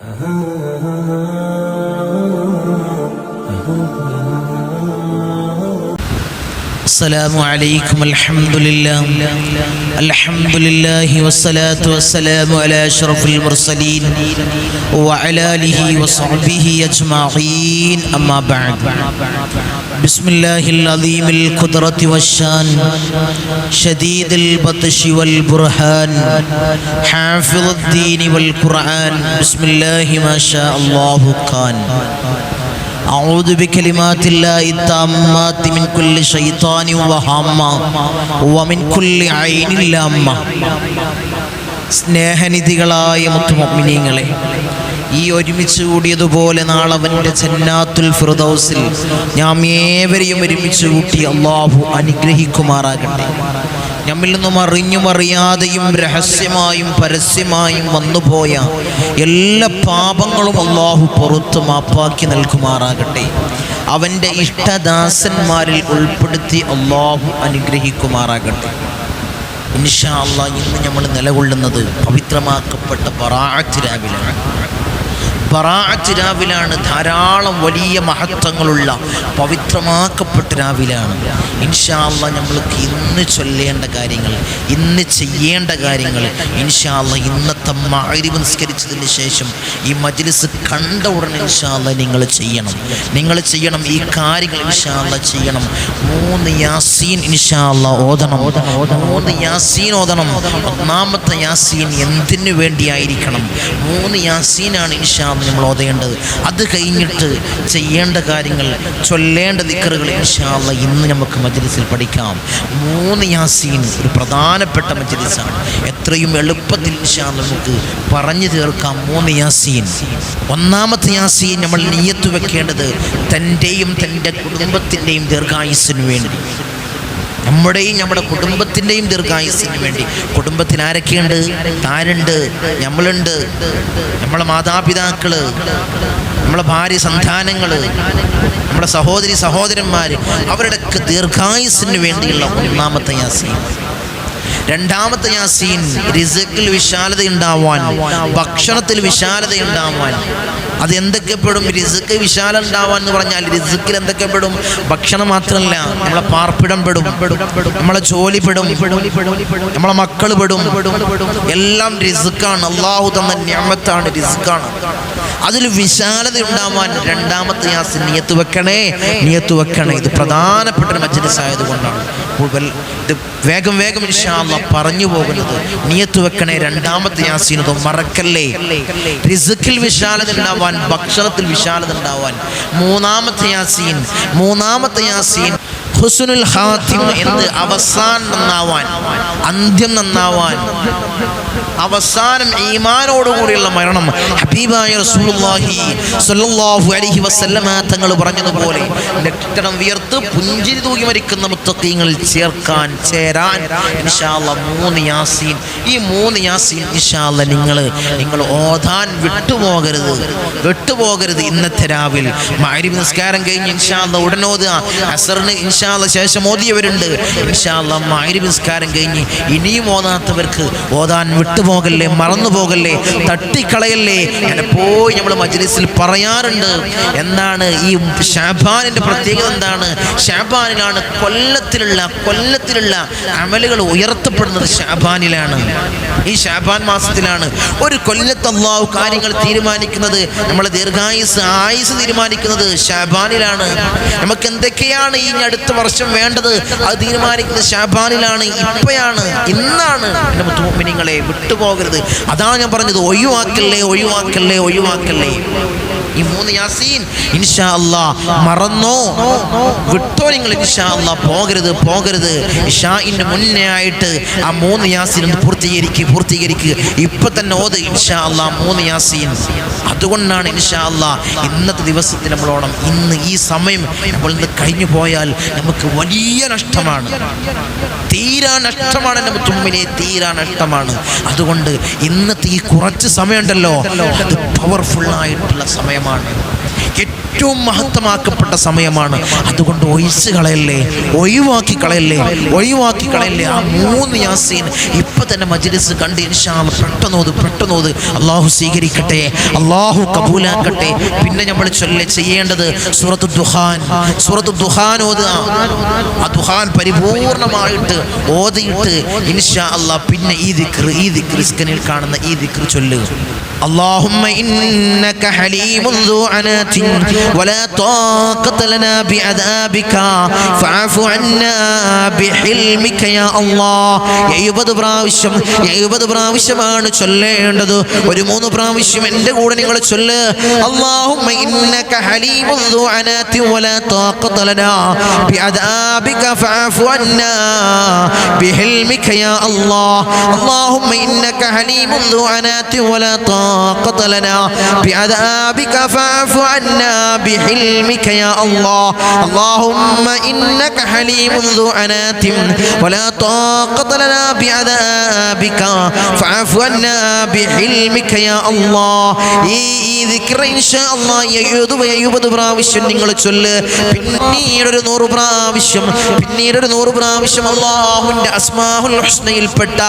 Uh-huh. uh-huh, uh-huh. السلام عليكم الحمد لله الحمد لله والصلاة والسلام على أشرف المرسلين وعلى آله وصحبه أجمعين. أما بعد بسم الله العظيم القدرة والشان شديد البطش والبرهان حافظ الدين والقرآن. بسم الله ما شاء الله كان. أعوذ بكلمات الله التامات من كل شيطان وهامة ومن كل عين لامة സ്നേഹനിധികളായ മുത്തുമൊമിനിയങ്ങളെ ഈ ഒരുമിച്ച് കൂടിയതുപോലെ നാളെ അവന്റെ ജന്നാത്തുൽ ഫിർദൗസിൽ ഞാൻ ഏവരെയും ഒരുമിച്ച് കൂട്ടി അള്ളാഹു അനുഗ്രഹിക്കുമാറാകട്ടെ. നമ്മിൽ നിന്നും അറിഞ്ഞും അറിയാതെയും രഹസ്യമായും പരസ്യമായും വന്നുപോയ എല്ലാ പാപങ്ങളും അള്ളാഹു പുറത്ത് മാപ്പാക്കി നൽകുമാറാകട്ടെ. അവന്റെ ഇഷ്ടദാസന്മാരിൽ ഉൾപ്പെടുത്തി അള്ളാഹു അനുഗ്രഹിക്കുമാറാകട്ടെ. ഇൻഷാ അള്ളാഹ് ഇന്ന് നമ്മൾ നിലകൊള്ളുന്നത് പവിത്രമാക്കപ്പെട്ട പറാച്ചിരാവിലാണ് രാവിലാണ് ബറാഅത്ത് രാവിലാണ് ധാരാളം വലിയ മഹത്വങ്ങളുള്ള പവിത്രമാക്കപ്പെട്ട രാവിലാണ്. ഇൻഷാല്ല നമ്മൾക്ക് ഇന്ന് ചൊല്ലേണ്ട കാര്യങ്ങൾ ഇന്ന് ചെയ്യേണ്ട കാര്യങ്ങൾ ഇൻഷാല്ല ഇന്നത്തെ മാരിവ് നിസ്കരിച്ചതിന് ശേഷം ഈ മജ്ലിസ് കണ്ട ഉടനെ ഇൻഷാല്ല നിങ്ങൾ ചെയ്യണം. നിങ്ങൾ ചെയ്യണം ഈ കാര്യങ്ങൾ ഇൻഷാല്ല ചെയ്യണം. മൂന്ന് യാസീൻ ഇൻഷാല്ല ഓതണം. മൂന്ന് യാസീൻ ഓതണം. ഒന്നാമത്തെ യാസീൻ എന്തിനു വേണ്ടിയായിരിക്കണം? മൂന്ന് യാസീനാണ് ഇൻഷാ അള്ളാ നമ്മൾ ഓതേണ്ടത്. അത് കഴിഞ്ഞിട്ട് ചെയ്യേണ്ട കാര്യങ്ങൾ ചൊല്ലേണ്ട ദിക്കറുകൾ ഇൻഷാ അള്ളാ ഇന്ന് നമുക്ക് മജ്ലിസിൽ പഠിക്കാം. മൂന്ന് യാസീൻ ഒരു പ്രധാനപ്പെട്ട മജ്ലിസാണ്. എത്രയും എളുപ്പത്തിൽ ഇൻഷാ അള്ളാ നമുക്ക് പറഞ്ഞു തീർക്കാം മൂന്ന് യാസീൻ. ഒന്നാമത്തെ യാസീൻ നമ്മൾ നീയത്ത് വെക്കേണ്ടത് തന്റെയും തന്റെ കുടുംബത്തിന്റെയും ദീർഘായുസിനു വേണ്ടി. നമ്മുടെയും നമ്മുടെ കുടുംബത്തിന്റെയും ദീർഘായുസിന് വേണ്ടി. കുടുംബത്തിൽ ആരൊക്കെയുണ്ട്? താരുണ്ട് നമ്മളുണ്ട്. നമ്മളെ മാതാപിതാക്കൾ. നമ്മളെ ഭാര്യ സന്താനങ്ങൾ നമ്മുടെ സഹോദരി സഹോദരന്മാർ അവരുടെയൊക്കെ ദീർഘായുസിന് വേണ്ടിയുള്ള ഒന്നാമത്തെ യാസീൻ. രണ്ടാമത്തെ യാസീൻ റിസക്കിൽ വിശാലത ഉണ്ടാവാൻ ഭക്ഷണത്തിൽ വിശാലത ഉണ്ടാവാൻ അത് എന്തൊക്കെ പെടും റിസക്ക് വിശാലം ഉണ്ടാവാൻ എന്ന് പറഞ്ഞാൽ റിസുക്കിൽ എന്തൊക്കെ പെടും ഭക്ഷണം മാത്രമല്ല നമ്മളെ പാർപ്പിടം പെടും. നമ്മളെ ജോലി പെടും. നമ്മളെ മക്കൾ പെടും. എല്ലാം റിസുക്കാണ് അള്ളാഹു തന്ന ഞാമത്താണ് റിസുക്കാണ് അതിൽ വിശാലത ഉണ്ടാവാൻ രണ്ടാമത്തെ യാസിൻ നിയത്ത് വെക്കണേ. നിയത്ത് വെക്കണേ. ഇത് പ്രധാനപ്പെട്ട ഒരു മജ്ലിസ് ആയതുകൊണ്ടാണ്. ഇത് വേഗം വേഗം ഇൻഷാല്ല പറഞ്ഞു പോകുന്നത്. നിയത്ത് വെക്കണേ രണ്ടാമത്തെ യാസീൻ അത് മറക്കല്ലേ? റിസുക്കിൽ വിശാലത ഉണ്ടാവാൻ ഭക്ഷണത്തിൽ വിശാലത ഉണ്ടാവാൻ. മൂന്നാമത്തെ യാസീൻ മൂന്നാമത്തെ യാസീൻ ഹുസുനുൽ ഹാത്തിം എന്ന് അവസാനം നന്നാവാൻ അന്ത്യം നന്നാവാൻ. അവസാനം ഈമാനോടുകൂടിയുള്ള മരണം. ഹബീബായ റസൂലുള്ളാഹി സ്വല്ലല്ലാഹു അലൈഹി വസല്ലമ തങ്ങൾ പറഞ്ഞതുപോലെ ലക്ഷണം വിയർത്ത് പുഞ്ചിരി തൂകി മരിക്കുന്ന മുത്തക്കീങ്ങളിൽ ചേർക്കാൻ ചേരാൻ ഇൻഷാല്ല മൂന്ന് യാസീൻ. ഈ മൂന്ന് യാസീൻ ഇൻഷാല്ല നിങ്ങൾ നിങ്ങൾ ഓതാൻ വിട്ടുപോകരുത്. വിട്ടുപോകരുത് ഇന്നത്തെ രാവിൽ. മാരി നിസ്കാരം കഴിഞ്ഞ് ഇൻഷാല്ല ഉടനോദ അസറിന് ഇൻഷാല്ല ശേഷം ഓതിയവരുണ്ട്. ഇൻഷാല്ല മാരി നിസ്കാരം കഴിഞ്ഞ് ഇനിയും ഓതാത്തവർക്ക് ഓതാൻ വിട്ടുപോകല്ലേ മറന്നു പോകല്ലേ തട്ടിക്കളയല്ലേ ഞാൻ പോയി നമ്മൾ മജ്ലിസിൽ പറയാറുണ്ട്. എന്താണ് ഈ ഷാബാനിന്റെ പ്രത്യേകത എന്താണ്? ഷാബാനിലാണ് കൊല്ലത്തിലുള്ള കൊല്ലത്തിലുള്ള അമലുകൾ ഉയർത്തപ്പെടുന്നത് ഷാബാനിലാണ്. ഈ ഷാബാൻ മാസത്തിലാണ് ഒരു കൊല്ലത്ത് കാര്യങ്ങൾ തീരുമാനിക്കുന്നത് നമ്മളെ ദീർഘായുസ് ആയുസ് തീരുമാനിക്കുന്നത് ഷാബാനിലാണ്. നമുക്ക് എന്തൊക്കെയാണ് ഈ അടുത്ത വർഷം വേണ്ടത് അത് തീരുമാനിക്കുന്നത് ഷാബാനിലാണ് ഇപ്പോഴാണ് ഇന്നാണ്. എന്റെ മുത്തുമിനിങ്ങളെ വിട്ടുപോകരുത്. അതാണ് ഞാൻ പറഞ്ഞത് ഒഴിവാക്കല്ലേ ഒഴിവാക്കല്ലേ ഒഴിവാക്കല്ലേ. ഈ മൂന്ന് യാസീൻ ഇൻഷാ അല്ലാ മറന്നോ? വിട്ടോ നിങ്ങൾ ഇൻഷാ അല്ലാ പോകരുത് പോകരുത്. ഇഷാഇന്റെ മുന്നേ ആയിട്ട് ആ മൂന്ന് യാസീൻ ഒന്ന് പൂർത്തീകരിക്കുക പൂർത്തീകരിക്കുക ഇപ്പൊ തന്നെ ഓത് ഇൻഷാ അല്ലാ മൂന്ന് യാസീൻ. അതുകൊണ്ടാണ് ഇൻഷാ അല്ലാ ഇന്നത്തെ ദിവസത്തിൽ നമ്മളോണം ഇന്ന് ഈ സമയം നമ്മൾ ഇന്ന് കഴിഞ്ഞു പോയാൽ നമുക്ക് വലിയ നഷ്ടമാണ്. തീരാ നഷ്ടമാണ് എന്റെ തുമ്മിനെ തീരാ നഷ്ടമാണ്. അതുകൊണ്ട് ഇന്നത്തെ ഈ കുറച്ച് സമയമുണ്ടല്ലോ അത് പവർഫുൾ ആയിട്ടുള്ള സമയമാണ് ഏറ്റവും മഹത്വമാക്കപ്പെട്ട സമയമാണ്. അതുകൊണ്ട് ഒഴിച്ച് കളയല്ലേ ഒഴിവാക്കി കളയല്ലേ ഒഴിവാക്കി കളയല്ലേ ആ മൂന്ന് യാസീൻ ഇപ്പം തന്നെ മജ്ലിസ് കണ്ട് ഇൻഷാൽ പെട്ടെന്നോത് പെട്ടെന്നോത് അള്ളാഹു സ്വീകരിക്കട്ടെ അള്ളാഹു കബൂലാക്കട്ടെ. പിന്നെ നമ്മൾ ചൊല്ല ചെയ്യേണ്ടത് സുറത്ത് ദുഹാൻ സുറത്ത് ദുഹാൻ ഓതുക. ആ ദുഹാൻ പരിപൂർണമായിട്ട് ഓതിയിട്ട് ഇൻഷാ അള്ളാഹ് പിന്നെ ഈ ദിക്ർ ഈ ദിക്ർ കാണുന്ന ഈ ദിക്ർ ചൊല്ലുക അള്ളാഹുമ്മ ഇന്നക ഹലീമുൻ ദുഅനാത് عنات ولا طاقة لنا بعذابك فاعف عنا بحلمك يا الله എഴുപത് പ്രാവശ്യം എഴുപത് പ്രാവശ്യമാണ് ചൊല്ലേണ്ടത് ഒരു മൂന്ന് പ്രാവശ്യം എൻ്റെ കൂടെ നിങ്ങൾ ചൊല്ല് اللهم إنك حليم ذو عنات ولا طاقة لنا بعذابك فاعف عنا بحلمك يا الله اللهم إنك حليم ذو عنات ولا طاقة لنا بعذابك فاعف عنا بحلمك يا الله اللهم إنك حليم ذو عنات ولا طاقة لنا بعذابك فاعف عنا بحلمك يا الله ഈ ദിക്ര ഇൻഷാ അല്ലാഹ് എഴുപത് എഴുപത് പ്രാവശ്യം നിങ്ങൾ ചൊല്ല് പിന്നീട് ഒരു നൂറ് പ്രാവശ്യം പിന്നീട് ഒരു നൂറ് പ്രാവശ്യം അള്ളാഹുവിന്റെ അസ്മാഹുൽ ഹുസ്നയിൽപ്പെട്ട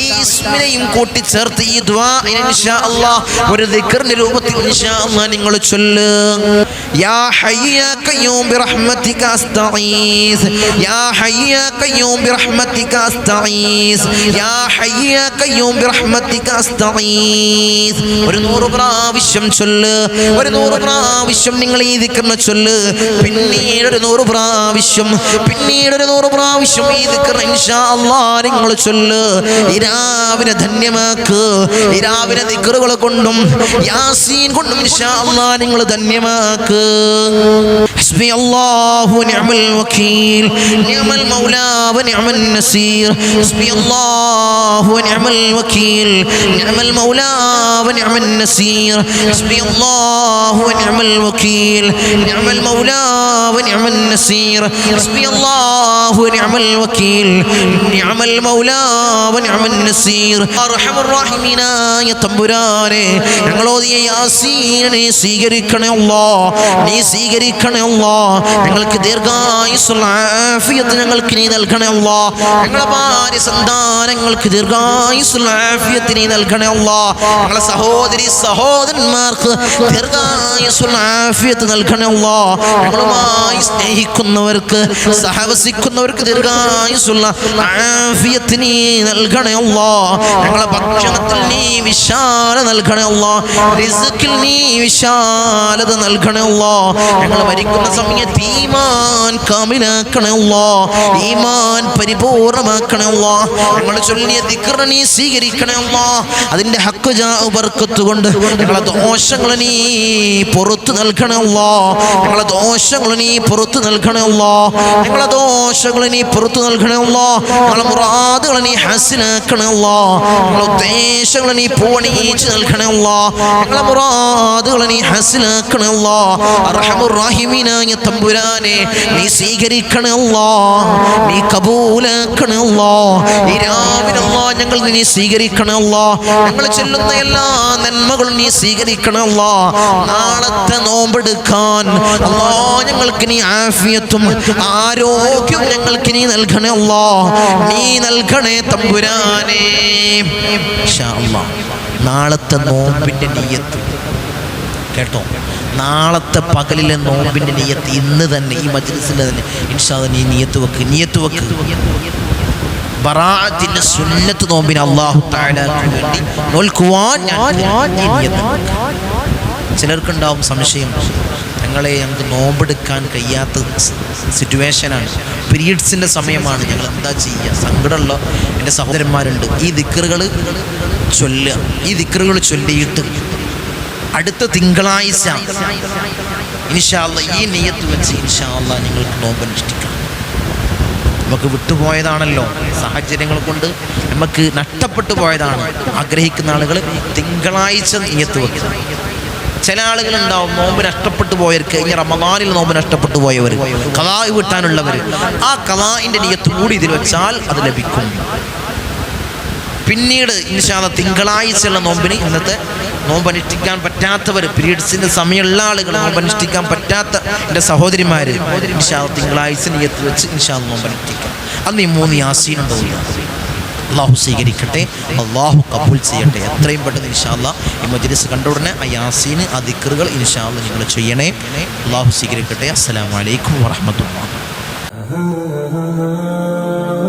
ഈ ഇസ്മിനെയും കൂട്ടിച്ചേർത്ത് ഈ ദ്വാ ഇൻഷാ അല്ലാഹ് ഒരു ദിക്റിന്റെ രൂപത്തിൽ ഇൻഷാ അല്ലാഹ് നിങ്ങൾ ചൊല്ല് trường യാ حي يا قيوم برحمتك استعيذ يا حي يا قيوم برحمتك استعيذ يا حي يا قيوم برحمتك استعيذ ഒരു നൂറ് പ്രാവശ്യം ചൊല്ല് ഒരു നൂറ് പ്രാവശ്യം നിങ്ങൾ ഈ ദിക്കറിനെ ചൊല്ല്. പിന്നീട് ഒരു നൂറ് പ്രാവശ്യം പിന്നീട് ഒരു നൂറ് പ്രാവശ്യം ഈ ദിക്കർ ഇൻഷാ അല്ലാ നിങ്ങൾ ചൊല്ല്. ഇരാവിനെ ധന്യമാക്ക് ഇരാവിനെ രാവിലെ കൊണ്ടും യാസീൻ കൊണ്ടും ഇൻഷാ അല്ലാ നിങ്ങൾ ധന്യമാക്ക്. حسبي الله ونعم الوكيل نعم المولى ونعم النصير حسبي الله ونعم الوكيل نعم المولى ونعم النصير حسبي الله ونعم الوكيل نعم المولى ونعم النصير حسبي الله ونعم الوكيل نعم المولى ونعم النصير أرحم الراحمين يا തമ്പുരാനെ ഞങ്ങൾ ഓതിയ യാസീനെ സ്വീകരിക്കണേ അല്ലാ നീ സ്വീകരിക്കണേ അല്ലാ. ഞങ്ങൾക്ക് ദീർഘായുസ്സുള്ള ആഫിയത്ത് ഞങ്ങൾക്ക് നീ നൽകണേ അല്ലാ. ഞങ്ങളെ ഭാര്യ സന്താനങ്ങൾക്ക് ദീർഘായുസ്സുള്ള ആഫിയത്ത് നീ നൽകണേ ഞങ്ങളെ സഹോദരി സഹോദരന്മാർക്ക് ദീർഘായുസ്സുള്ള ആഫിയത്ത് നൽകണേ ഞങ്ങളുമായി സ്നേഹിക്കുന്നവർക്ക് സഹവസിക്കുന്നവർക്ക് ദീർഘായുസ്സുള്ള ആഫിയത്ത് നീ നൽകണേ ഞങ്ങളെ ഭക്ഷണത്തിൽ നീ വിശാല നൽകണേ അല്ലാ. റിസ്ക്കിൽ നീ വിശാലത നൽകണേ ഞങ്ങൾ മരിക്കുന്ന സമയത്ത് ഈമാൻ കാമിലാക്കണേ അല്ലാ ഈമാൻ പരിപൂർണമാക്കണേ അല്ലാ ഞങ്ങൾ ചൊല്ലിയ ദിക്റ നീ സ്വീകരിക്കണേ അല്ലാ അതിന്റെ ഹക്ക് ജാ ബർക്കത്ത് കൊണ്ട് ഞങ്ങളെ ദോഷങ്ങൾ നീ പുറത്തു നൽകണേ അല്ലാ ഞങ്ങളെ ദോഷങ്ങൾ നീ പുറത്തു നൽകണേ അല്ലാ ഞങ്ങളെ ദോഷങ്ങൾ നീ പുറത്തു നൽകണേ അല്ലാ ഞങ്ങളെ മുറാദുകൾ നീ ഹാസിലാക്കണേ അല്ലാ ഞങ്ങളെ ഉദ്ദേശങ്ങൾ നീ പൂവണിയിച്ച് നൽകണേ അല്ലാ ഞങ്ങളെ മുറാദുകൾ നീ ഹസിലാക്കണേ അല്ലാ അർഹമുറാഹിമീനായ തമ്പുരാനെ നീ സ്വീകരിക്കണേ അല്ലാ നീ കബൂലാക്കണല്ലോ ഈ രാവിലല്ലോ ഞങ്ങൾ നീ സ്വീകരിക്കണേ അല്ലാ ഞങ്ങൾ ചെല്ലുന്ന എല്ലാ നന്മകളും നീ സ്വീകരിക്കണേ അല്ലാ നാളത്തെ നോമ്പെടുക്കാൻ അല്ലോ ഞങ്ങൾക്ക് നീ ആഫിയത്തും ആരോഗ്യവും ഞങ്ങൾക്ക് നീ നൽകണേ അല്ലാ നീ നൽകണേ തമ്പുരാനെ. നാളത്തെ നോമ്പിന്റെ നീയത്ത് കേട്ടോ നാളത്തെ പകലിലെ നോമ്പിന്റെ നീയത്ത് ഇന്ന് തന്നെ ഈ മജ്ലിസിന്റെ തന്നെ. ഇൻഷാദ് നീ നീയത്ത് വെക്ക് നീയത്ത് വെക്ക്. ബറാത്തിന്റെ സുന്നത്ത് നോമ്പിന് അള്ളാഹു വേണ്ടി നോൽക്കുവാൻ. ചിലർക്കുണ്ടാവും സംശയം ഞങ്ങളെ ഞങ്ങൾക്ക് നോമ്പെടുക്കാൻ കഴിയാത്ത സിറ്റുവേഷനാണ്. പീരീഡ്സിന്റെ സമയമാണ് ഞങ്ങൾ എന്താ ചെയ്യുക? സങ്കടമുള്ള എന്റെ സഹോദരന്മാരുണ്ട്. ഈ ദിക്കറുകൾ ചൊല്ലുക. ഈ ദിക്കറുകൾ ചൊല്ലിയിട്ട് അടുത്ത തിങ്കളാഴ്ച. ഇൻഷാല്ല ഈ നെയ്യത്ത് വെച്ച് ഇൻഷാല്ല നിങ്ങൾക്ക് നോമ്പനുഷ്ഠിക്കണം നമുക്ക് വിട്ടുപോയതാണല്ലോ. സാഹചര്യങ്ങൾ കൊണ്ട് നമുക്ക് നഷ്ടപ്പെട്ടു പോയതാണ്. ആഗ്രഹിക്കുന്ന ആളുകൾ തിങ്കളാഴ്ച നെയ്യത്ത് വെക്കുക ചില ആളുകൾ ആളുകളുണ്ടാവും നോമ്പ് നഷ്ടപ്പെട്ടു പോയവർക്ക് കഴിഞ്ഞ റമദാനിൽ നോമ്പ് നഷ്ടപ്പെട്ടു പോയവർ കഥാ വിട്ടാനുള്ളവർ ആ കലാഇന്റെ നീയത്ത് കൂടി ഇതിൽ വെച്ചാൽ അത് ലഭിക്കും. പിന്നീട് ഇൻഷാല്ല തിങ്കളാഴ്ചയുള്ള നോമ്പിന് ഇന്നത്തെ നോമ്പനുഷ്ഠിക്കാൻ പറ്റാത്തവർ പീരീഡ്സിന്റെ സമയമുള്ള ആളുകൾ നോമ്പനുഷ്ഠിക്കാൻ പറ്റാത്ത എന്റെ സഹോദരിമാർ ഇൻഷാ തിങ്കളാഴ്ച നീയത്ത് വെച്ച് ഇൻഷാ നോമ്പനുഷ്ഠിക്കാം. അന്ന് ഈ മൂന്ന് യാസീനുണ്ടാവില്ല അള്ളാഹു സ്വീകരിക്കട്ടെ അള്ളാഹു കബൂൽ ചെയ്യട്ടെ. എത്രയും പെട്ടെന്ന് ഇൻഷാല്ല ഈ മജ്ലിസ് കണ്ട ഉടനെ ആ യാസീന് ആ ദിക്കറുകൾ ഇൻഷാല്ല നിങ്ങൾ ചെയ്യണേ. അള്ളാഹു സ്വീകരിക്കട്ടെ. അസ്സലാമു അലൈക്കും വറഹമത്തുള്ള